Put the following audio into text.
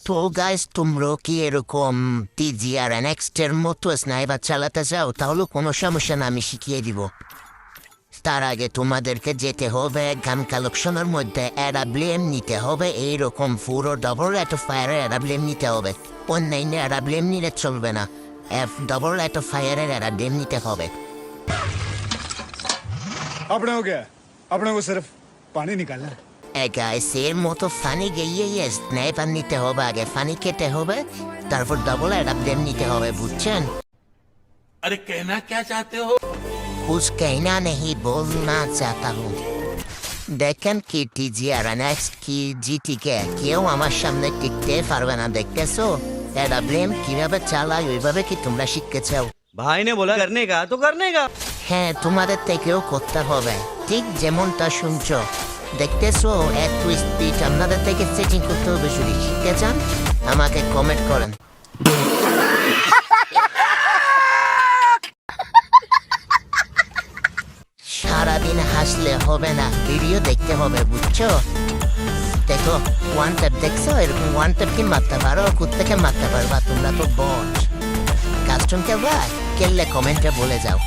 তো গাইস তোমরা কি এরকম টিজিআর নেক্সটের মতো স্নাইপার চালাতে চাও তাহলে কোনো সমস্যা না আমি শিখিয়ে দিব তার আগে তোমাদেরকে যেতে হবে গান কালেকশনের মধ্যে অ্যাডাব্লিএম নিতে হবে এইরকম পুরো ডবল রেট অফ ফায়ারের অ্যাডাব্লিএম নিতে হবে অন্যান্য অ্যাডাব্লিএম নিলে চলবে না এফ ডবল রেট অফ ফায়ারের অ্যাডাব্লিএম নিতে হবে अपने हो गया अपने को सिर्फ पानी निकालना है গাইস এর মতো ফানি গিয়ে স্নাইপার নিতে হবে আগে ফানি খেতে হবে তারপর ডবল অ্যাডাব্লিএম নিতে হবে বুঝছেন अरे कहना क्या चाहते हो कुछ कहना नहीं बोलना चाहता हूँ দেখেন কি টিজি আর নেক্সট কি জিটিকে কেউ আমার সামনে টিকতে পারবে না দেখতেছো এটা ব্লেম কিভাবে চালায় ওইভাবে কি তোমরা শিখতে চাও भाई ने बोला करने का तो करने का হ্যাঁ তোমাদের থেকেও করতে হবে ঠিক যেমনটা শুনছো দেখতেছো? একটু স্পিড আপনাদের থেকে সেটিং করতে হবে যদি শিখতে চান? আমাকে কমেন্ট করেন। সারাদিন হাসলে হবে না ভিডিও দেখতে হবে, বুঝছ? দেখো ওয়ান ট্যাপ দেখছ? এরকম ওয়ান ট্যাপ কি মারতে পারো, কুত্তাকে মারতে পারবা তোমরা তো বট কাস্টম খেলবা খেললে কমেন্টে বলে যাও।